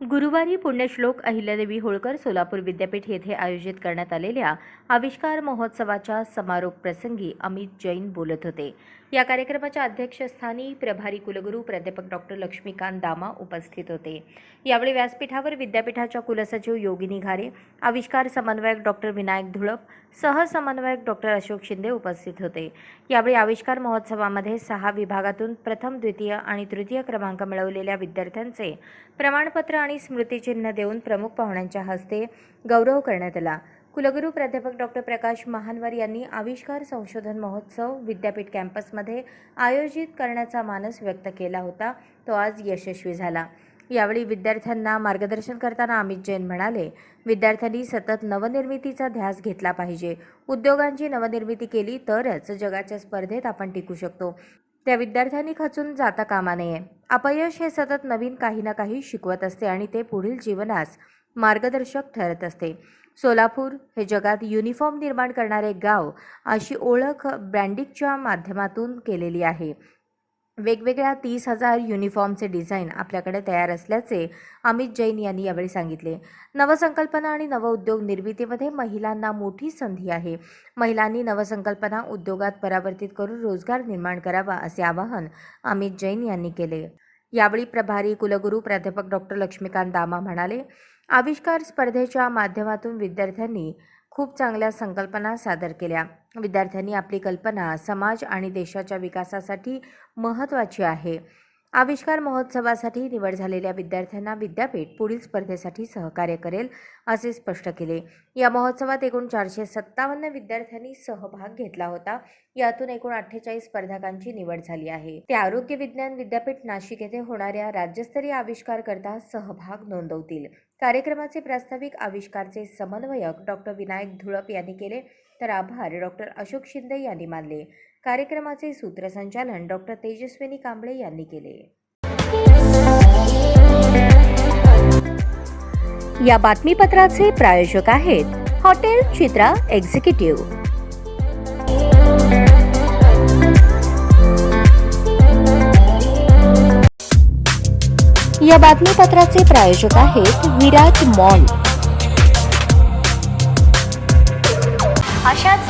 गुरुवारी पुण्यश्लोक अहिल्यादेवी होळकर सोलापूर विद्यापीठ येथे आयोजित करण्यात आलेल्या आविष्कार महोत्सवाच्या समारोप प्रसंगी अमित जैन बोलत होते. या कार्यक्रमाच्या अध्यक्षस्थानी प्रभारी कुलगुरू प्राध्यापक डॉक्टर लक्ष्मीकांत दामा उपस्थित होते. यावेळी व्यासपीठावर विद्यापीठाच्या कुलसचिव योगिनी घारे आविष्कार समन्वयक डॉक्टर विनायक धुळप सहसमन्वयक डॉक्टर अशोक शिंदे उपस्थित होते. यावेळी आविष्कार महोत्सवामध्ये सहा विभागातून प्रथम द्वितीय आणि तृतीय क्रमांक मिळवलेल्या विद्यार्थ्यांचे प्रमाणपत्र आणि स्मृतिचिन्ह देऊन प्रमुख पाहुण्यांच्या हस्ते गौरव करण्यात आला. कुलगुरू प्राध्यापक डॉक्टर प्रकाश महानवर यांनी आविष्कार संशोधन महोत्सव विद्यापीठ कॅम्पसमध्ये आयोजित करण्याचा मानस व्यक्त केला होता. तो आज यशस्वी झाला. यावेळी विद्यार्थ्यांना मार्गदर्शन करताना अमित जैन म्हणाले विद्यार्थ्यांनी सतत नवनिर्मितीचा ध्यास घेतला पाहिजे. उद्योगांची नवनिर्मिती केली तरच जगाच्या स्पर्धेत आपण टिकू शकतो. त्या विद्यार्थ्यांनी खचून जाता कामा नये. अपयश हे सतत नवीन काही ना काही शिकवत असते आणि ते पुढील जीवनास मार्गदर्शक ठरत असते. सोलापूर हे जगात युनिफॉर्म निर्माण करणारे गाव अशी ओळख ब्रँडिंगच्या माध्यमातून केलेली आहे. वेगवेगळ्या तीस हजार युनिफॉर्मचे डिझाईन आपल्याकडे तयार असल्याचे अमित जैन यांनी यावेळी सांगितले. नवसंकल्पना आणि नवउद्योग निर्मितीमध्ये महिलांना मोठी संधी आहे. महिलांनी नवसंकल्पना उद्योगात परावर्तित करून रोजगार निर्माण करावा असे आवाहन अमित जैन यांनी केले. यावेळी प्रभारी कुलगुरू प्राध्यापक डॉक्टर लक्ष्मीकांत दामा म्हणाले आविष्कार स्पर्धेच्या माध्यमातून विद्यार्थ्यांनी खूप चांगल्या संकल्पना सादर केल्या. विद्यार्थ्यांनी आपली कल्पना समाज आणि देशाच्या विकासासाठी महत्त्वाची आहे. आविष्कार महोत्सवासाठी निवड झालेल्या विद्यार्थ्यांना विद्यापीठ पुढील स्पर्धेसाठी सहकार्य करेल असे स्पष्ट केले. या महोत्सवात एकूण चारशे सत्तावन्न विद्यार्थ्यांनी सहभाग घेतला होता. यातून एकूण अठ्ठेचाळीस स्पर्धकांची निवड झाली आहे. ते आरोग्य विज्ञान विद्यापीठ नाशिक येथे होणाऱ्या राज्यस्तरीय आविष्कार करता सहभाग नोंदवतील. कार्यक्रमाचे प्रास्ताविक आविष्कारचे समन्वयक डॉक्टर विनायक धुळप यांनी केले. तर आभार. डॉक्टर अशोक शिंदे यांनी मानले. कार्यक्रमाचे सूत्रसंचालन डॉक्टर तेजस्विनी कांबळे यांनी केले. या बातमीपत्राचे प्रायोजक आहेत हॉटेल चित्रा एक्झिक्युटिव्ह. या बातमीपत्राचे प्रायोजक आहेत विराट मॉल.